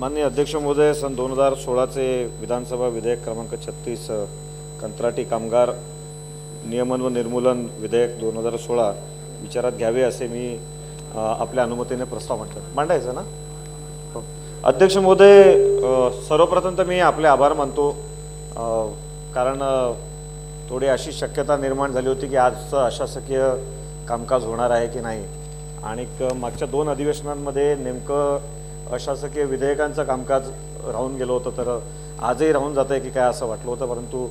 माननीय अध्यक्ष महोदय सन दोन हजार सोळाचे विधानसभा विधेयक क्रमांक छत्तीस कंत्राटी कामगार नियमन व निर्मूलन विधेयक दोन हजार सोळा विचारात घ्यावे असे मी आपल्या अनुमतीने प्रस्ताव मांडतो मांडायचं ना? हो. अध्यक्ष महोदय सर्वप्रथम तर मी आपले आभार मानतो. कारण थोडी अशी शक्यता निर्माण झाली होती की आजचं अशासकीय कामकाज होणार आहे की नाही? आणि मागच्या दोन अधिवेशनांमध्ये नेमकं अशासकीय विधेयकांचं कामकाज राहून गेलं होतं तर आजही राहून जात आहे की काय असं वाटलं होतं परंतु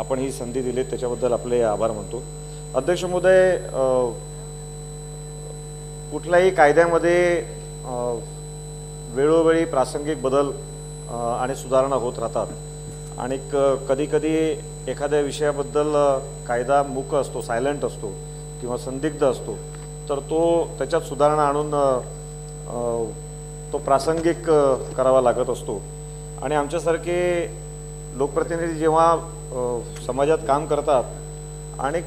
आपण ही संधी दिली त्याच्याबद्दल आपले आभार मानतो. अध्यक्ष महोदय कुठल्याही कायद्यामध्ये वेळोवेळी प्रासंगिक बदल आणि सुधारणा होत राहतात. आणि कधीकधी एखाद्या विषयाबद्दल कायदा मूक असतो सायलेंट असतो किंवा संदिग्ध असतो तर तो त्याच्यात सुधारणा आणून तो प्रासंगिक करावा लागत असतो. आणि आमच्यासारखे लोकप्रतिनिधी जेव्हा समाजात काम करतात आणि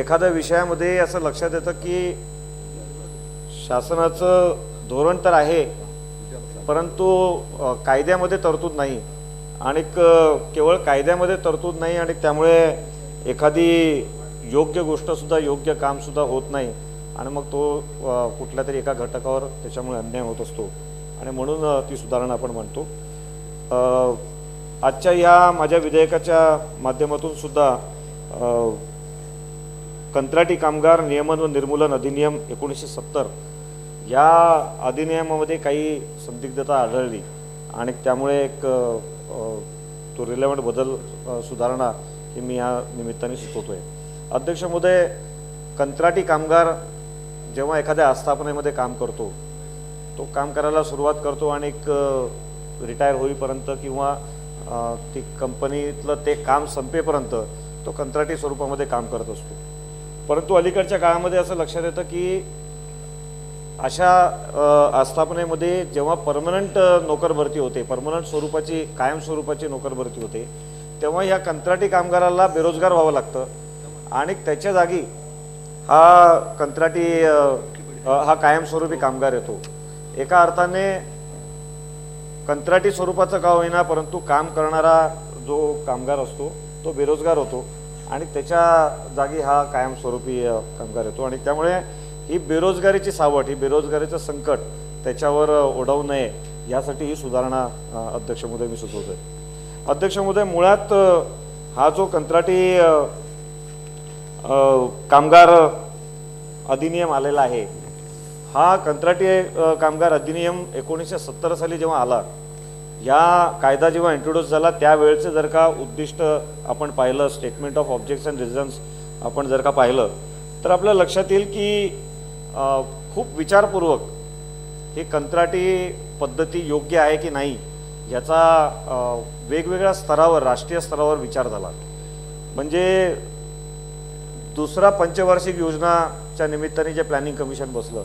एखाद्या विषयामध्ये असं लक्षात येतं की शासनाचं धोरण तर आहे परंतु कायद्यामध्ये तरतूद नाही. आणि केवळ कायद्यामध्ये तरतूद नाही आणि त्यामुळे एखादी योग्य गोष्टसुद्धा योग्य कामसुद्धा होत नाही. आणि मग तो कुठल्या तरी एका घटकावर त्याच्यामुळे अन्याय होत असतो. आणि म्हणून ती सुधारणा आपण म्हणतो. आजच्या या माझ्या विधेयकाच्या माध्यमातून सुद्धा कंत्राटी कामगार नियमन व निर्मूलन अधिनियम एकोणीसशे सत्तर या अधिनियमामध्ये काही संदिग्धता आढळली. आणि त्यामुळे एक तो रिलेवंट बदल सुधारणा ही मी या निमित्ताने सुचवतोय अध्यक्ष महोदय कंत्राटी कामगार जेव्हा एखाद्या आस्थापनेमध्ये काम करतो तो काम करायला सुरुवात करतो आणि एक रिटायर होईपर्यंत किंवा ती कंपनीतलं ते काम संपेपर्यंत तो कंत्राटी स्वरूपामध्ये काम करत असतो. परंतु अलीकडच्या काळामध्ये असं लक्षात येतं की अशा आस्थापनेमध्ये जेव्हा परमनंट नोकर भरती होते परमनंट स्वरूपाची कायम स्वरूपाची नोकर भरती होते तेव्हा ह्या कंत्राटी कामगाराला बेरोजगार व्हावं लागतं आणि त्याच्या जागी हा कंत्राटी हा कायमस्वरूपी कामगार येतो. एका अर्थाने कंत्राटी स्वरूपाचं का होईना परंतु काम करणारा जो कामगार असतो तो बेरोजगार होतो आणि त्याच्या जागी हा कायमस्वरूपी कामगार येतो. आणि त्यामुळे ही बेरोजगारीची सावट ही बेरोजगारीचं संकट त्याच्यावर ओढवू नये यासाठी ही सुधारणा अध्यक्ष महोदय मी सुचवतोय. अध्यक्ष महोदय मुळात हा जो कंत्राटी कामगार अधिनियम आलेला आहे. हा कंत्राटी कामगार अधिनियम एकोणीसशे सत्तर साली जेव्हा आला या कायदा जेव्हा इंट्रोड्यूस झाला त्यावेळेचं जर का उद्दिष्ट आपण पाहिलं statement of objects and reasons आपण जर का पाहिलं तर आपल्या लक्षात येईल की खूप विचारपूर्वक ही कंत्राटी पद्धती योग्य आहे की नाही याचा वेगवेगळ्या स्तरावर राष्ट्रीय स्तरावर विचार झाला. म्हणजे दुसरा पंचवार्षिक योजनाच्या निमित्ताने जे प्लॅनिंग कमिशन बसलं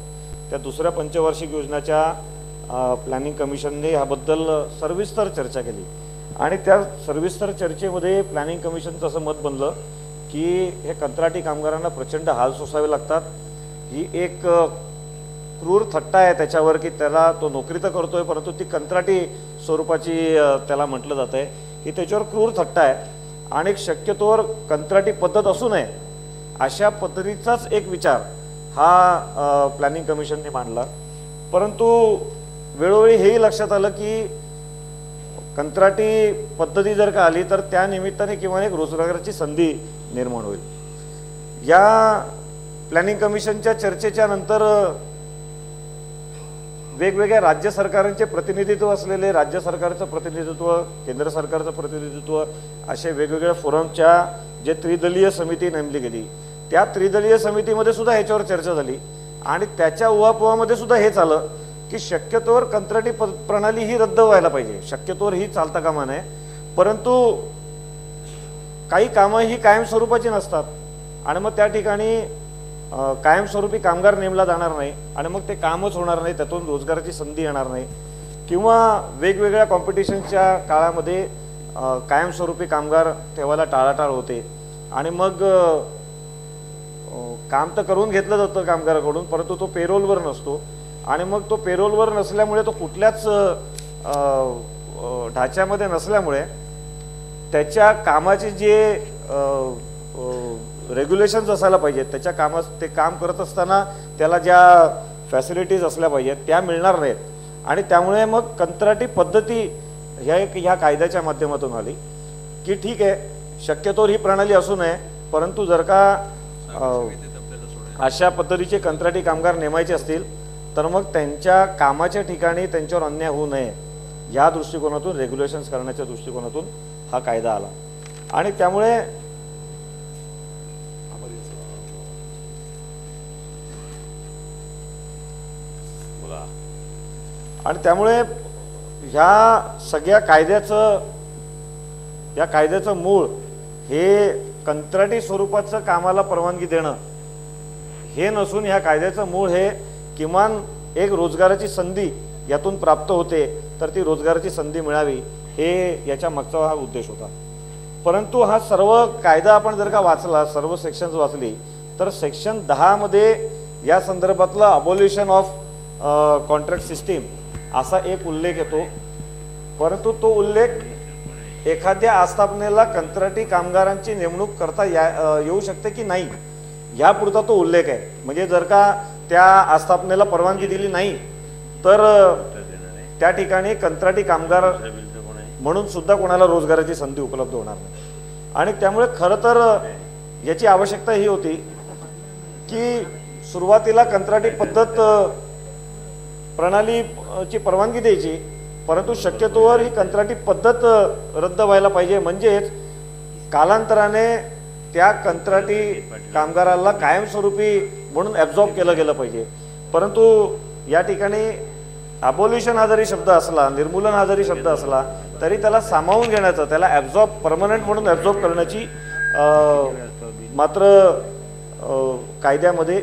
त्या दुसऱ्या पंचवार्षिक योजनाच्या प्लॅनिंग कमिशनने ह्याबद्दल सविस्तर चर्चा केली. आणि त्या सविस्तर चर्चेमध्ये प्लॅनिंग कमिशनचं असं मत बनलं की हे कंत्राटी कामगारांना प्रचंड हाल सोसावे लागतात. ही एक क्रूर थट्टा आहे त्याच्यावर की त्याला तो नोकरी तर करतो आहे परंतु ती कंत्राटी स्वरूपाची त्याला म्हटलं जात आहे की त्याच्यावर क्रूर थट्टा आहे. आणि शक्यतोवर कंत्राटी पद्धत असू नये अशा पद्धतीचाच एक विचार हा प्लॅनिंग कमिशनने मांडला. परंतु वेळोवेळी हेही लक्षात आलं की कंत्राटी पद्धती जर का आली तर त्या निमित्ताने किंवा एक रोजगाराची संधी निर्माण होईल. या प्लॅनिंग कमिशनच्या चर्चेच्या नंतर वेगवेगळ्या राज्य सरकारांचे प्रतिनिधित्व असलेले राज्य सरकारचं प्रतिनिधित्व केंद्र सरकारचं प्रतिनिधित्व असे वेगवेगळ्या फोरमच्या जे त्रिदलीय समिती नेमली गेली त्या त्रिदलीय समितीमध्ये सुद्धा ह्याच्यावर चर्चा झाली. आणि त्याच्या उहापोहामध्ये सुद्धा हेच आलं की शक्यतोवर कंत्राटी प प्रणाली ही रद्द व्हायला पाहिजे. शक्यतोवर ही चालता कामा नये. परंतु काही कामं ही कायमस्वरूपाची नसतात. आणि मग त्या ठिकाणी कायमस्वरूपी कामगार नेमला जाणार नाही. आणि मग ते कामच होणार नाही. त्यातून रोजगाराची संधी येणार नाही. किंवा वेगवेगळ्या कॉम्पिटिशनच्या काळामध्ये कायमस्वरूपी कामगार ठेवायला टाळाटाळ होते. आणि मग काम तर करून घेतलं जातं कामगाराकडून परंतु तो पेरोलवर नसतो. आणि मग तो पेरोलवर नसल्यामुळे तो कुठल्याच ढाच्यामध्ये नसल्यामुळे त्याच्या कामाचे जे रेग्युलेशन्स असायला पाहिजेत त्याच्या कामास ते काम करत असताना त्याला ज्या फॅसिलिटीज असल्या पाहिजेत त्या मिळणार नाहीत. आणि त्यामुळे मग कंत्राटी पद्धती ह्या एक ह्या कायद्याच्या माध्यमातून आली की ठीक आहे शक्यतोवर ही प्रणाली असू नये परंतु जर का अशा पद्धतीचे कंत्राटी कामगार नेमायचे असतील तर मग त्यांच्या कामाच्या ठिकाणी त्यांच्यावर अन्याय होऊ नये. या दृष्टिकोनातून रेग्युलेशन्स करण्याच्या दृष्टिकोनातून हा कायदा आला. आणि त्यामुळे आणि त्यामुळे ह्या सगळ्या कायद्याचं या कायद्याचं मूळ हे कंत्राटी स्वरूपाचं कामाला परवानगी देणं हे नसून ह्या कायद्याचं मूळ हे किमान एक रोजगाराची संधी यातून प्राप्त होते तर ती रोजगाराची संधी मिळावी हे याच्या मागचा हा उद्देश होता. परंतु हा सर्व कायदा आपण जर का वाचला सर्व सेक्शन्स वाचली तर सेक्शन दहामध्ये या संदर्भातलं अबोल्युशन ऑफ कॉन्ट्रॅक्ट सिस्टीम असा एक उल्लेख येतो. परंतु तो उल्लेख एखाद्या आस्थापनेला कंत्राटी कामगारांची नेमणूक करता या येऊ शकते की नाही? यापुरता तो उल्लेख आहे. म्हणजे जर का त्या आस्थापनेला परवानगी दिली नाही तर त्या ठिकाणी कंत्राटी कामगार म्हणून सुद्धा कोणाला रोजगाराची संधी उपलब्ध होणार नाही. आणि त्यामुळे खरं तर याची आवश्यकता ही होती की सुरुवातीला कंत्राटी पद्धत प्रणालीची परवानगी द्यायची परंतु शक्यतोवर ही कंत्राटी पद्धत रद्द व्हायला पाहिजे. म्हणजेच कालांतराने त्या कंत्राटी कामगाराला कायमस्वरूपी म्हणून ॲब्झॉर्ब केलं गेलं पाहिजे. परंतु या ठिकाणी अबोल्युशन हा जरी शब्द असला निर्मूलन हा जरी शब्द असला तरी त्याला सामावून घेण्याचं त्याला ॲब्झॉर्ब परमनंट म्हणून ॲब्झॉर्ब करण्याची मात्र कायद्यामध्ये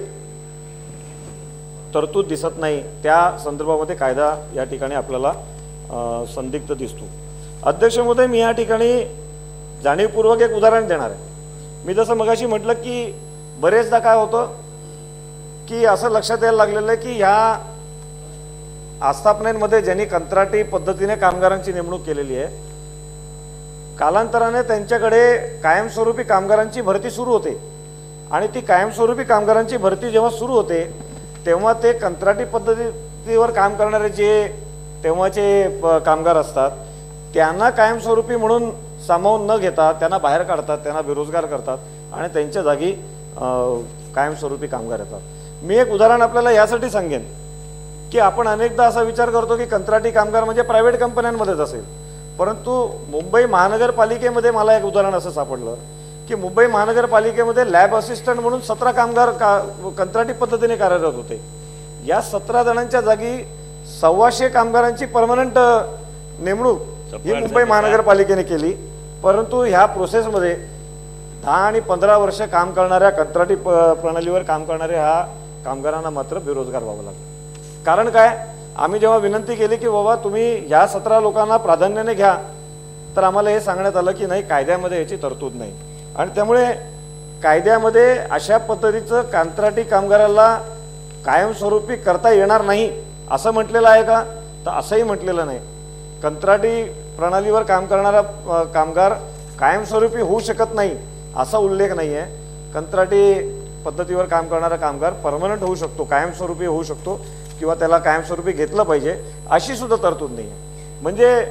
तरतूद दिसत नाही. त्या संदर्भामध्ये कायदा या ठिकाणी आपल्याला संदिग्ध दिसतो. अध्यक्ष महोदय मी या ठिकाणी जाणीवपूर्वक एक उदाहरण देणार आहे. मी जसं मगाशी म्हटलं की बरेचदा काय होतं की असं लक्षात यायला लागलेलं आहे की ह्या आस्थापनेमध्ये ज्यांनी कंत्राटी पद्धतीने कामगारांची नेमणूक केलेली आहे कालांतराने त्यांच्याकडे कायमस्वरूपी कामगारांची भरती सुरू होते. आणि ती कायमस्वरूपी कामगारांची भरती जेव्हा सुरू होते तेव्हा ते कंत्राटी पद्धतीवर काम करणारे जे तेव्हाचे प- कामगार असतात त्यांना कायमस्वरूपी म्हणून सामावून न घेता त्यांना बाहेर काढतात त्यांना बेरोजगार करतात आणि त्यांच्या जागी कायमस्वरूपी कामगार येतात. मी एक उदाहरण आपल्याला यासाठी सांगेन की आपण अनेकदा असा विचार करतो की कंत्राटी कामगार म्हणजे प्रायव्हेट कंपन्यांमध्येच असेल. परंतु मुंबई महानगरपालिकेमध्ये मला एक उदाहरण असं सापडलं की मुंबई महानगरपालिकेमध्ये लॅब असिस्टंट म्हणून सतरा कामगार का कंत्राटी पद्धतीने कार्यरत होते. या सतरा जणांच्या जागी सव्वाशे कामगारांची परमनंट नेमणूक ही मुंबई महानगरपालिकेने केली. परंतु ह्या प्रोसेसमध्ये दहा आणि पंधरा वर्ष काम करणाऱ्या कंत्राटी प्रणालीवर काम करणाऱ्या ह्या कामगारांना मात्र बेरोजगार व्हावं लागलं. कारण काय? आम्ही जेव्हा विनंती केली की बाबा तुम्ही ह्या सतरा लोकांना प्राधान्याने घ्या तर आम्हाला हे सांगण्यात आलं की नाही कायद्यामध्ये याची तरतूद नाही. आणि त्यामुळे कायद्यामध्ये अशा पद्धतीचं कंत्राटी कामगाराला कायमस्वरूपी करता येणार नाही असं म्हटलेलं आहे का? तर असंही म्हटलेलं नाही. कंत्राटी प्रणालीवर काम करणारा कामगार कायमस्वरूपी होऊ शकत नाही असा उल्लेख नाही आहे. कंत्राटी पद्धतीवर काम करणारा कामगार परमनंट होऊ शकतो कायमस्वरूपी होऊ शकतो किंवा त्याला कायमस्वरूपी घेतलं पाहिजे अशी सुद्धा तरतूद नाही आहे. म्हणजे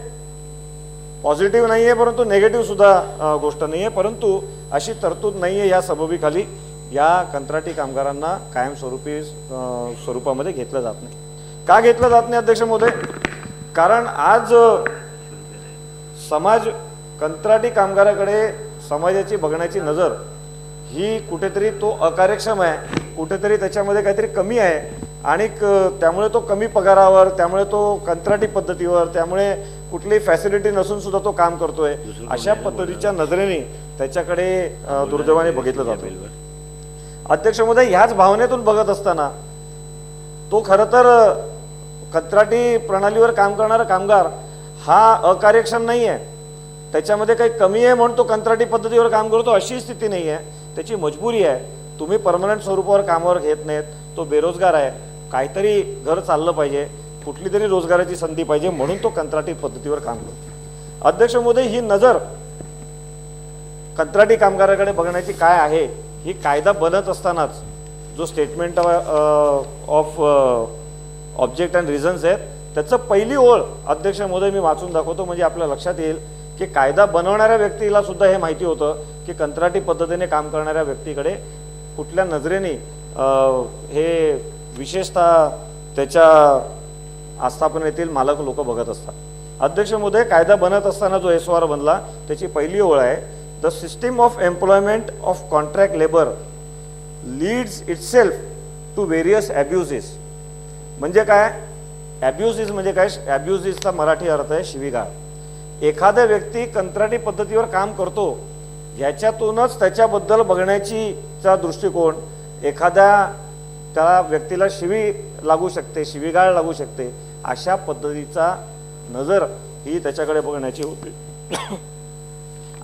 पॉझिटिव्ह नाही आहे परंतु नेगेटिव्हसुद्धा गोष्ट नाही आहे. परंतु अशी तरतूद नाही आहे या सबबीखाली. या कंत्राटी कामगारांना कायमस्वरूपी स्वरूपामध्ये घेतलं जात नाही. का घेतलं जात नाही अध्यक्ष महोदय? कारण आज समाज कंत्राटी कामगाराकडे समाजाची बघण्याची नजर ही कुठेतरी तो अकार्यक्षम आहे. कुठेतरी त्याच्यामध्ये काहीतरी कमी आहे. आणि त्यामुळे तो कमी पगारावर त्यामुळे तो कंत्राटी पद्धतीवर त्यामुळे कुठलीही फॅसिलिटी नसून सुद्धा तो काम करतोय. अशा पद्धतीच्या नजरेने त्याच्याकडे दुर्दैवाने बघितलं जातं अध्यक्ष महोदय ह्याच भावनेतून बघत असताना तो खरं तर अ, कंत्राटी प्रणालीवर काम करणारा कामगार हा अकार्यक्षम नाही आहे त्याच्यामध्ये काही कमी आहे म्हणून तो कंत्राटी पद्धतीवर काम करतो अशी स्थिती नाही आहे त्याची मजबुरी आहे. तुम्ही परमनंट स्वरूपावर कामावर घेत नाहीत. तो बेरोजगार आहे. काहीतरी घर चाललं पाहिजे. कुठली तरी रोजगाराची संधी पाहिजे म्हणून तो कंत्राटी पद्धतीवर काम करतो. अध्यक्ष मोदी ही नजर कंत्राटी कामगाराकडे बघण्याची काय आहे ही कायदा बनत असतानाच जो statement of object and reasons आहेत. त्याचं पहिली ओळ अध्यक्ष महोदय मी वाचून दाखवतो म्हणजे आपल्या लक्षात येईल की कायदा बनवणाऱ्या व्यक्तीला सुद्धा हे माहिती होतं की कंत्राटी पद्धतीने काम करणाऱ्या व्यक्तीकडे कुठल्या नजरेने हे विशेषतः त्याच्या आस्थापनेतील मालक लोक बघत असतात. अध्यक्ष महोदय कायदा बनत असताना जो एस आर बनला त्याची पहिली ओळ आहे the system of employment of contract labour leads itself to various abuses म्हणजे काय? ॲब्युजेस म्हणजे काय? ॲब्युजेसचा मराठी अर्थ आहे शिवीगाळ. एखादा व्यक्ती कंत्राटी पद्धतीवर काम करतो ह्याच्यातूनच त्याच्याबद्दल बघण्याचीचा दृष्टिकोन एखाद्या त्या व्यक्तीला शिवी लागू शकते शिवीगाळ लागू शकते अशा पद्धतीचा नजर ही त्याच्याकडे बघण्याची होती.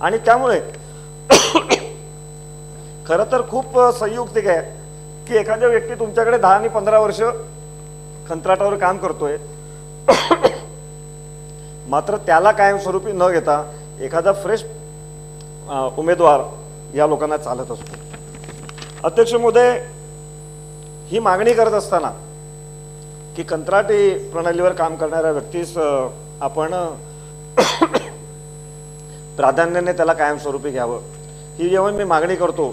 आणि त्यामुळे खरं तर खूप संयुक्तिक आहे की एखाद्या व्यक्ती तुमच्याकडे दहा आणि पंधरा वर्ष कंत्राटावर काम करतोय. मात्र त्याला कायमस्वरूपी न घेता एखादा फ्रेश उमेदवार या लोकांना चालत असतो. अध्यक्ष महोदय ही मागणी करत असताना की कंत्राटी प्रणालीवर काम करणाऱ्या व्यक्तीस आपण प्राधान्याने त्याला कायमस्वरूपी घ्यावं. ही जेव्हा मी मागणी करतो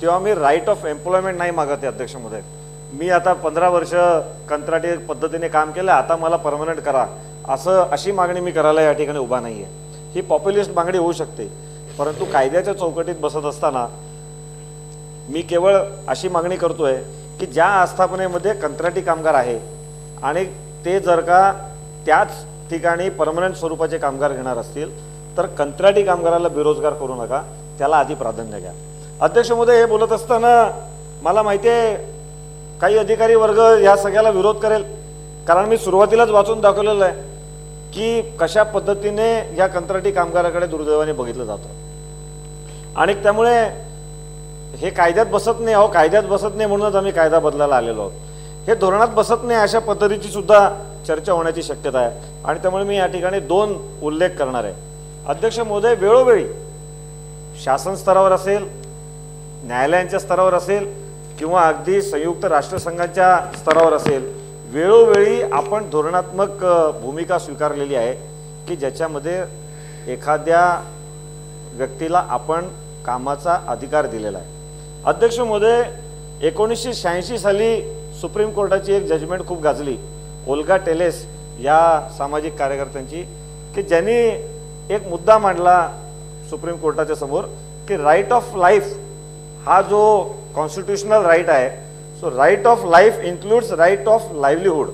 तेव्हा मी राईट ऑफ एम्प्लॉयमेंट नाही मागत आहे अध्यक्ष महोदय. मी आता पंधरा वर्ष कंत्राटी पद्धतीने काम केलं आता मला परमनंट करा. असं अशी मागणी मी करायला या ठिकाणी उभा नाही आहे ही पॉप्युलिस्ट मागणी होऊ शकते. परंतु कायद्याच्या चौकटीत बसत असताना मी केवळ अशी मागणी करतोय की ज्या आस्थापनेमध्ये कंत्राटी कामगार आहे आणि ते जर का त्याच ठिकाणी परमनंट स्वरूपाचे कामगार घेणार असतील तर कंत्राटी कामगाराला बेरोजगार करू नका. त्याला आधी प्राधान्य घ्या अध्यक्ष महोदय हे बोलत असताना मला माहिती आहे काही अधिकारी वर्ग या सगळ्याला विरोध करेल. कारण मी सुरुवातीलाच वाचून दाखवलेलं आहे की कशा पद्धतीने या कंत्राटी कामगाराकडे दुर्दैवाने बघितलं जातं. आणि त्यामुळे हे कायद्यात बसत नाही अहो कायद्यात बसत नाही म्हणूनच आम्ही कायदा बदलायला आलेलो आहोत. हे धोरणात बसत नाही अशा पद्धतीची सुद्धा चर्चा होण्याची शक्यता आहे. आणि त्यामुळे मी या ठिकाणी दोन उल्लेख करणार आहे. अध्यक्ष महोदय वेळोवेळी शासन स्तरावर असेल न्यायालयांच्या स्तरावर असेल किंवा अगदी संयुक्त राष्ट्रसंघाच्या स्तरावर असेल वेळोवेळी आपण धोरणात्मक भूमिका स्वीकारलेली आहे की ज्याच्यामध्ये एखाद्या व्यक्तीला आपण कामाचा अधिकार दिलेला आहे. अध्यक्ष महोदय एकोणीसशे शहाऐंशी साली सुप्रीम कोर्टाची एक जजमेंट खूप गाजली. ओल्गा टेलेस या सामाजिक कार्यकर्त्यांची की ज्यांनी एक मुद्दा मांडला सुप्रीम कोर्टाच्या समोर की राईट ऑफ लाईफ हा जो कॉन्स्टिट्युशनल राईट आहे so right of life includes right of livelihood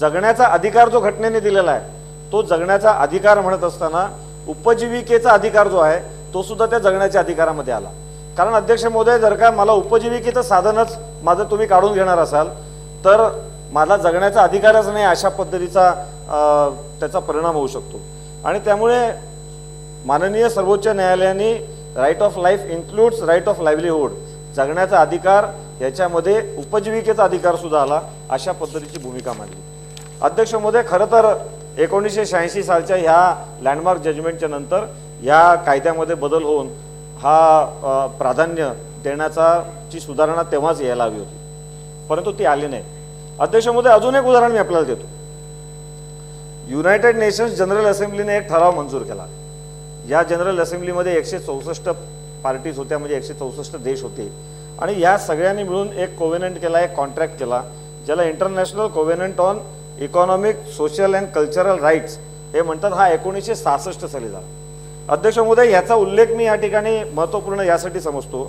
जगण्याचा अधिकार जो घटनेने दिलेला आहे तो जगण्याचा अधिकार म्हणत असताना उपजीविकेचा अधिकार जो आहे तो सुद्धा त्या जगण्याच्या अधिकारामध्ये आला. कारण अध्यक्ष महोदय जर का मला उपजीविकेचं साधनच माझं तुम्ही काढून घेणार असाल तर माझा जगण्याचा अधिकारच नाही अशा पद्धतीचा त्याचा परिणाम होऊ शकतो. आणि त्यामुळे माननीय सर्वोच्च न्यायालयाने right of life includes right of livelihood जगण्याचा अधिकार याच्यामध्ये उपजीविकेचा अधिकार सुद्धा आला अशा पद्धतीची भूमिका मांडली. अध्यक्ष महोदय खरं तर एकोणीसशे शहाऐंशी सालच्या ह्या लँडमार्क जजमेंटच्या नंतर या कायद्यामध्ये बदल होऊन हा प्राधान्य देण्याचा ची सुधारणा तेव्हाच यायला हवी होती. परंतु ती आली नाही. अध्यक्ष महोदय अजून एक उदाहरण मी आपल्याला देतो. युनायटेड नेशन्स जनरल असेंब्लीने एक ठराव मंजूर केला. या जनरल असेंब्लीमध्ये एकशे चौसष्ट पार्टीज होत्या म्हणजे एकशे चौसष्ट देश होते. आणि या सगळ्यांनी मिळून एक कोव्हेनंट केला एक कॉन्ट्रॅक्ट केला ज्याला international covenant on economic social and cultural rights हे म्हणतात हा एकोणीसशे सहासष्ट साली झाला. अध्यक्ष महोदय याचा उल्लेख मी या ठिकाणी महत्त्वपूर्ण यासाठी समजतो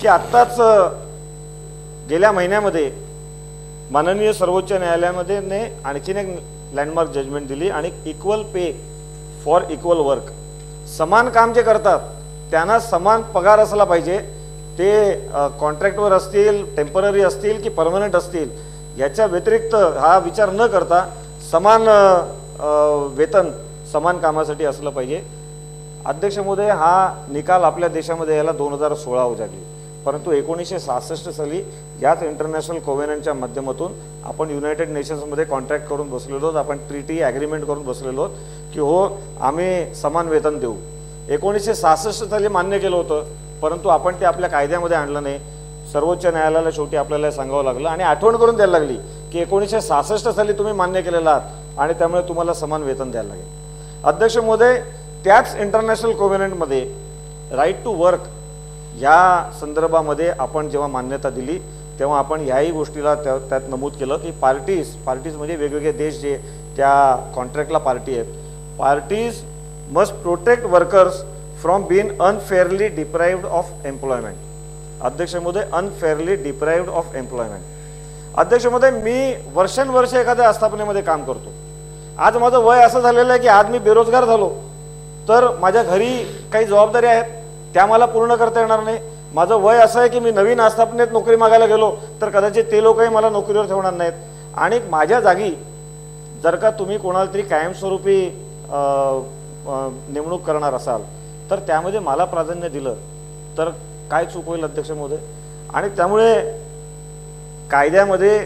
की आत्ताच गेल्या महिन्यामध्ये माननीय सर्वोच्च न्यायालयामध्ये ने आणखीन एक लँडमार्क जजमेंट दिली आणि equal pay for equal work समान काम जे करतात त्यांना समान पगार असला पाहिजे. ते कॉन्ट्रॅक्टवर असतील टेंपररी असतील की परमनंट असतील याच्या व्यतिरिक्त हा विचार न करता समान वेतन समान कामासाठी असलं पाहिजे. अध्यक्ष महोदय हा निकाल आपल्या देशामध्ये यायला दोन हजार सोळा उजाडली. परंतु एकोणीसशे सहासष्ट साली याच इंटरनॅशनल कोव्हेनंटच्या माध्यमातून आपण युनायटेड नेशन्समध्ये कॉन्ट्रॅक्ट करून बसलेलो आहोत. आपण ट्रीटी ॲग्रीमेंट करून बसलेलो आहोत की हो आम्ही समान वेतन देऊ. एकोणीसशे सहासष्ट साली मान्य केलं होतं परंतु आपण ते आपल्या कायद्यामध्ये आणलं नाही. सर्वोच्च न्यायालयाला शेवटी आपल्याला सांगावं लागलं आणि आठवण करून द्यायला लागली की एकोणीसशे सहासष्ट साली तुम्ही मान्य केलेला आहात आणि त्यामुळे तुम्हाला समान वेतन द्यायला लागेल. अध्यक्ष महोदय त्याच इंटरनॅशनल कोव्हेनंटमध्ये राईट टू वर्क ह्या संदर्भामध्ये आपण जेव्हा मान्यता दिली तेव्हा आपण ह्याही गोष्टीला त्या त्यात नमूद केलं की पार्टीज पार्टीज म्हणजे वेगवेगळे देश जे त्या कॉन्ट्रॅक्टला पार्टी आहेत. Parties must protect workers from been unfairly deprived of employment अध्यक्षमध्ये unfairly deprived of employment अध्यक्षमध्ये मी वर्षानुवर्ष एखाद्या आस्थापनेमध्ये काम करतो. आज माझं वय असं झालेलं आहे की आज मी बेरोजगार झालो. तर माझ्या घरी काही जबाबदारी आहेत. त्या मला पूर्ण करता येणार नाही. माझं वय असं आहे की मी नवीन आस्थापनेत नोकरी मागायला गेलो तर कदाचित ते लोकही मला नोकरीवर ठेवणार नाहीत. आणि माझ्या जागी जर का तुम्ही कोणाला तरी कायमस्वरूपी नेमणूक करणार असाल तर त्यामध्ये मला प्राधान्य दिलं तर काय चूक होईल अध्यक्ष महोदय? आणि त्यामुळे कायद्यामध्ये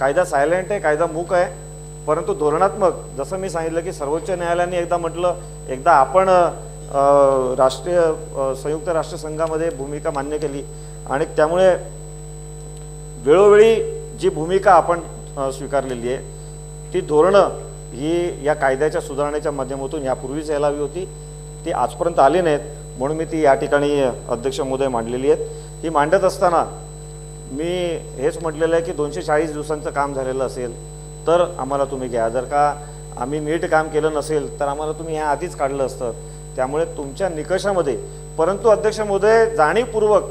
कायदा सायलेंट आहे कायदा मूक आहे परंतु धोरणात्मक जसं मी सांगितलं की सर्वोच्च न्यायालयाने एकदा म्हटलं एकदा आपण राष्ट्रीय संयुक्त राष्ट्रसंघामध्ये भूमिका मान्य केली. आणि त्यामुळे वेळोवेळी जी भूमिका आपण स्वीकारलेली आहे ती धोरणं ही या कायद्याच्या सुधारणेच्या माध्यमातून यापूर्वीच यायला हवी होती. ती आजपर्यंत आली नाहीत म्हणून मी ती या ठिकाणी अध्यक्ष महोदय मांडलेली आहेत. ही मांडत असताना मी हेच म्हटलेलं आहे की दोनशे चाळीस दिवसांचं काम झालेलं असेल तर आम्हाला तुम्ही घ्या. जर का आम्ही नीट काम केलं नसेल तर आम्हाला तुम्ही ह्या आधीच काढलं असतं. त्यामुळे तुमच्या निकषामध्ये परंतु अध्यक्ष महोदय जाणीवपूर्वक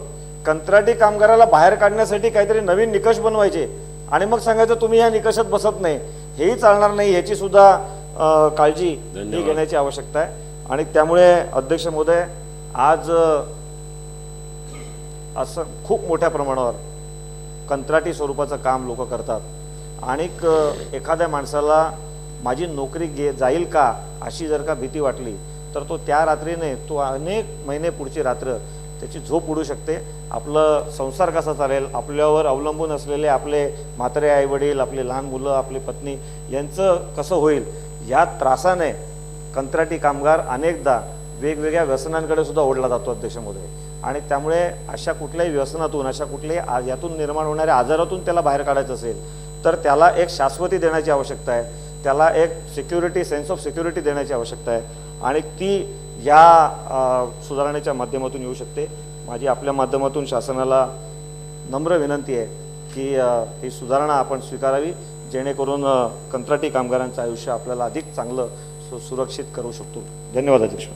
कंत्राटी कामगाराला बाहेर काढण्यासाठी काहीतरी नवीन निकष बनवायचे. आणि मग सांगायचं तुम्ही या निकषात बसत नाही. हेही चालणार नाही याची सुद्धा काळजी ही. घेण्याची आवश्यकता आहे. आणि त्यामुळे अध्यक्ष महोदय आज असं खूप मोठ्या प्रमाणावर कंत्राटी स्वरूपाचं काम लोक करतात. आणि एखाद्या माणसाला माझी नोकरी गे जाईल का अशी जर का भीती वाटली तर तो त्या रात्रीने तो अनेक महिने पुढची रात्र त्याची झोप उडू शकते. आपलं संसार कसा चालेल आपल्यावर अवलंबून असलेले आपले म्हातारे आईवडील आपले लहान मुलं आपली पत्नी यांचं कसं होईल? या त्रासाने कंत्राटी कामगार अनेकदा वेगवेगळ्या व्यसनांकडे सुद्धा ओढला जातो देशामध्ये आणि त्यामुळे अशा कुठल्याही व्यसनातून अशा कुठल्याही आ- यातून निर्माण होणाऱ्या आजारातून त्याला बाहेर काढायचं असेल तर त्याला एक शाश्वती देण्याची आवश्यकता आहे. त्याला एक सिक्युरिटी सेन्स ऑफ सिक्युरिटी देण्याची आवश्यकता आहे. आणि ती या सुधारणेच्या माध्यमातून येऊ शकते. माझी आपल्या माध्यमातून शासनाला नम्र विनंती आहे की ही सुधारणा आपण स्वीकारावी जेणेकरून कंत्राटी कामगारांचं आयुष्य आपल्याला अधिक चांगलं सु सुरक्षित करू शकतो. धन्यवाद अध्यक्ष.